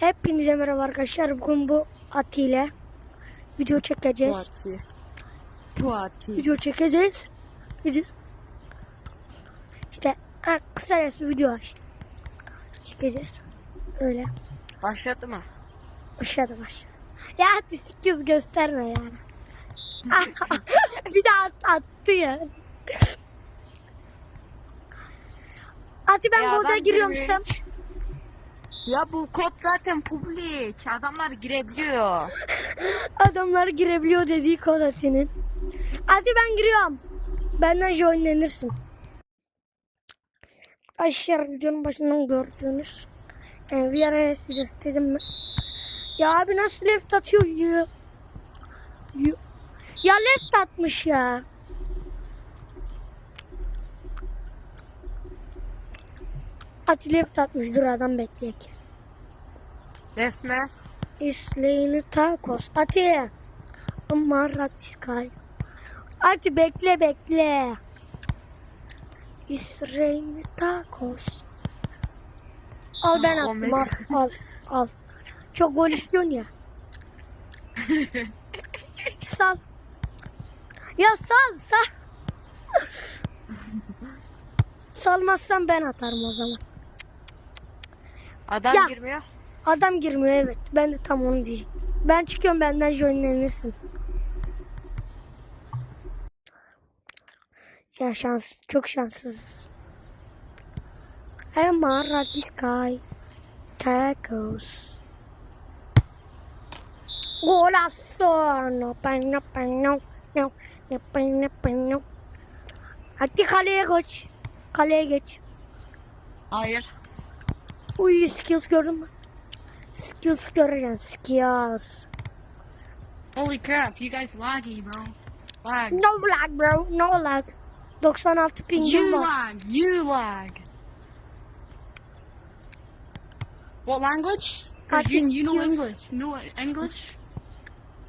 Hepinize merhaba arkadaşlar. Bugün bu Ati ile video çekeceğiz. Tuati. Tuati. Video çekeceğiz. Video. İşte ha, kısacası video işte. Çekeceğiz. Öyle. Başladı mı? Aşağıda başla. Ya hadi göz gösterme yani. bir de at, attı ya. Ati ben Ya koda ben giriyormuşum. Ya bu kod zaten public. Adamlar girebiliyor. Adamlar girebiliyor dediği kod Ati'nin. Ati ben giriyorum. Benden joinlenirsin. Aşağı videonun başından gördüğünüz. Yani bir ara size dedim mi? Ya abi nasıl left atıyor? Ya, ya left atmış ya. Ati left atmış dur adam bekleyek. Resme. İsleğini tacos. Ati. Amarra sky. Ati bekle bekle. İsleğini tacos. Al ben Ah, attım al al al. Çok gol istiyorsun ya. sal. Ya sal sal. Salmazsan ben atarım o zaman. Adam Ya. girmiyor. Adam girmiyor evet. Ben de tam onu diyecek. Ben çıkıyorum benden joinlenirsin. Ya şans çok şanssız. I'm a the sky. Tacos. Golazo. No pan no pan no. No. No no no. Hadi kaleye geç. Kaleye geç. Hayır. Uy skills gördün mü? Skills göreceksin. Skills. Holy crap, you guys laggy bro. Lag. No lag bro. No lag. 96 pingim You var. lag. You lag. What language? You, you know. English. You know English?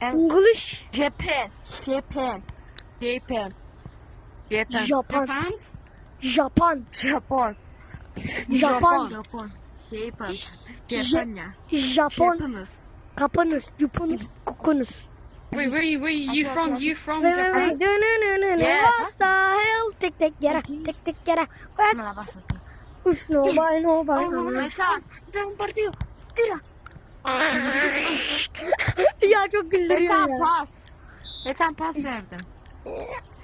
English. Japan. Japan. Japan. Japan. Japan. Japan. Japan. Japon. Japan. Japon. Japan. Japonya. Japon. Japanese. Kapınız. Yupunuz. Kukunuz. Wait, where you, where you, from? You from Wait wait wait. Japan? Dö- nö- nö- nö- nö. Yeah. What the hell? Tek tek yere. Tek tek yere. What? Üf no bay no bay. Oh, Metan. Don't partido. Tira. ya çok güldürüyor ya. pas. Metan pas verdim.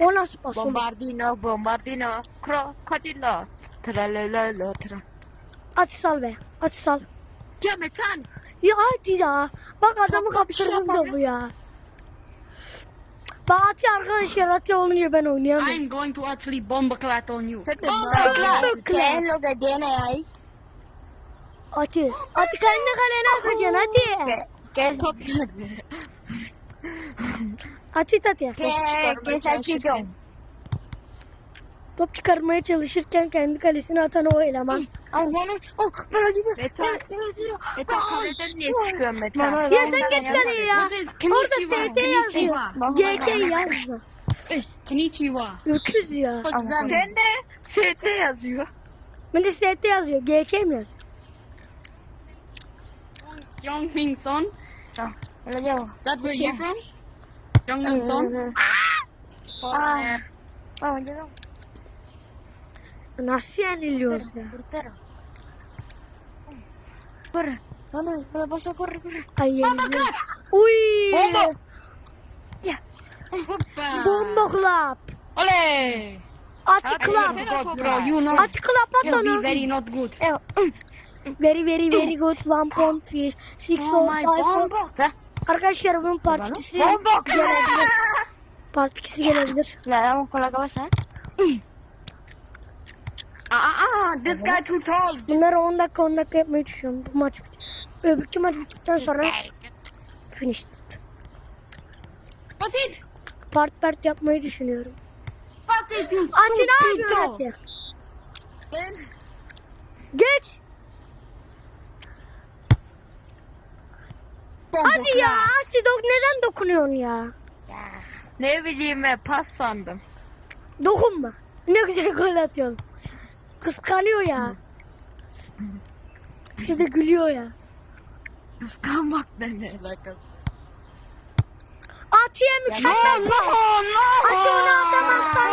O nasıl pas? Bombardino, bombardino, krokodilo. Tralalala tra. Aç sal be. Aç sal. Ya Metan. Ya hadi ya. Bak adamı da bir şey kaptırdın da bu ya. Bak Ati arkadaşlar Ati olunca ben oynayamıyorum. I'm going to actually bomb clat on you. Bombaclat. lo que tiene ahí? Ati. Ati kendi kalene atacaksın hadi. Que top. Ati Ati. Que salchichón. Top çıkarmaya çalışırken kendi kalesine atan o eleman. Bana, oh bana gibi. Metan, Metan kaleden niye çıkıyorsun Metan? Ya sen geç kaleye ya. Orada ST yazıyor. GK yazma. Konnichiwa. Öküz ya. Sen de ST yazıyor. Ben de ST yazıyor. GK mi yazıyor? Young Min Son. That where you from? Young Min Son. Aa. Nasıl yeniliyoruz ya? Corre. Vamos, vamos a correr, corre. Ay yeniliyoruz. Uy. Bomba. Hoppa. Bomba club. Ole. Ati know. Ati club at onu. very not good. Very very very good. One point fish. Six Oh or my five or. bomba. Arkadaşlar bunun partisi Bomba. gelebilir. Partisi gelebilir. Le damos con ah, this guy too tall. Bunları 10 dakika 10 dakika yapmayı düşünüyorum. Bu maç bit. Öbürkü maç bittikten sonra finish. Pass it. Part part yapmayı düşünüyorum. Pass it, you Ati ne yapıyorsun. Ati? Geç. Hadi ya Ati dok neden dokunuyorsun ya? Ne bileyim ben pas sandım. Dokunma. Ne güzel gol atıyorsun. Kıskanıyor ya. Bir de gülüyor ya. Kıskanmak denir like Atiye mükemmel. Ati onu atamazsan.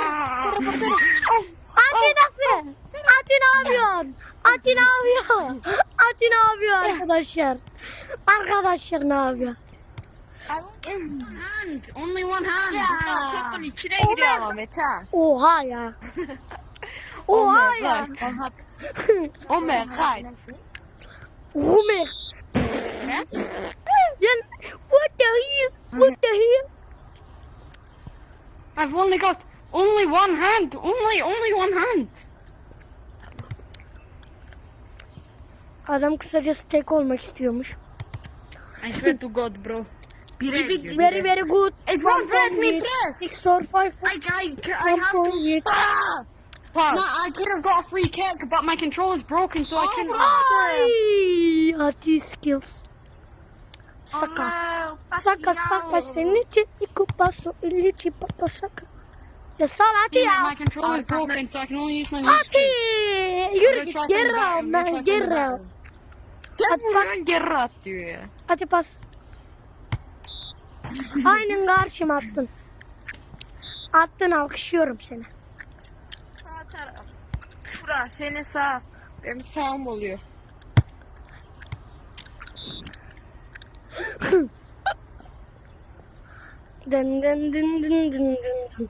Ati nasıl? Ati ne yapıyorsun? Ati ne yapıyor? Ati ne yapıyor arkadaşlar? Arkadaşlar ne yapıyor? Hand. Only one hand. Topun içine giriyor ama Mete. Oha ya. Oha ya. Oh my god. Rumek. What the hell? What the hell? I've only got only one hand. Only only one hand. Adam kısacası tek olmak istiyormuş. I swear to God, bro. Bire Very very good. It won't let me press. Six or five. I, I, I have to. Ah! No, I could have got a free kick, but my controller's broken, so I couldn't. Ay, Ati skills. Saka. Saka saka seni ciddi kupaso illi çipata saka. Ya sal hadi ya. my controller's broken, so I can only use my. Ati. Yürü git geri al ben geri al. Hadi pas. Geri at diyor ya. Hadi pas. Aynen karşıma attın. Attın alkışlıyorum seni. Taraf. Şura, senin sağ. Benim sağım oluyor. Dın dın dın dın dın dın dın.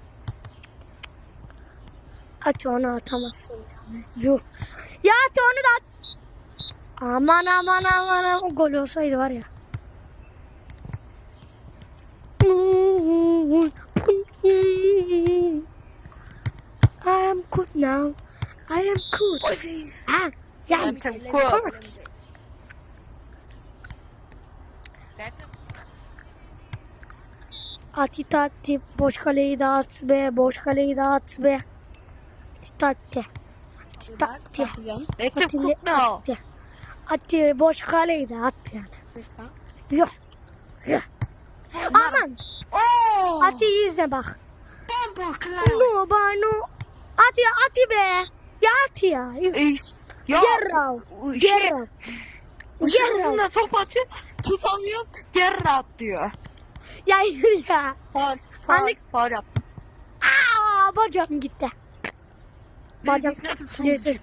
Ati onu atamazsın yani. Yuh. Ya Ati onu da at. Aman aman aman aman. Gol olsaydı var ya. I am good now. I am good. Ah, ya. Zaten good. Ati tati boş kaleyi dağıt be boş kaleyi dağıt be. Ati tati. Ati him Ati, now. ati. Boş kaleyi dağıt yani. Yok. Yok. Aman. Ati izle bak. Bomba klar. No bano. Ati ati be. Ya ati ya. Ya. Gerrav. Şey, Gerrav. Gerrav. Şurasında top atıyor. Tutamıyor. Geri at diyor. Ya yürü ya. Faul. Faul. Faul yaptım. Aa bacağım gitti. From Neyse.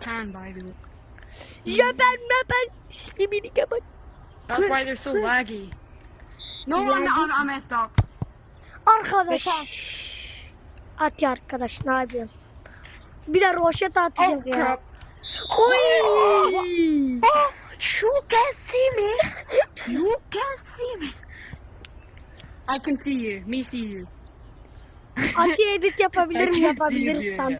Ya ben ne ben. Şimdi kapat. That's why they're so laggy. No, I'm, I'm, I'm messed up. Arkadaş. Ati arkadaş ne yapıyorsun? Bir de roşet atacak ya. Oy. You can see me. You can see me. I can see you. Me see you. Ati edit yapabilirim I can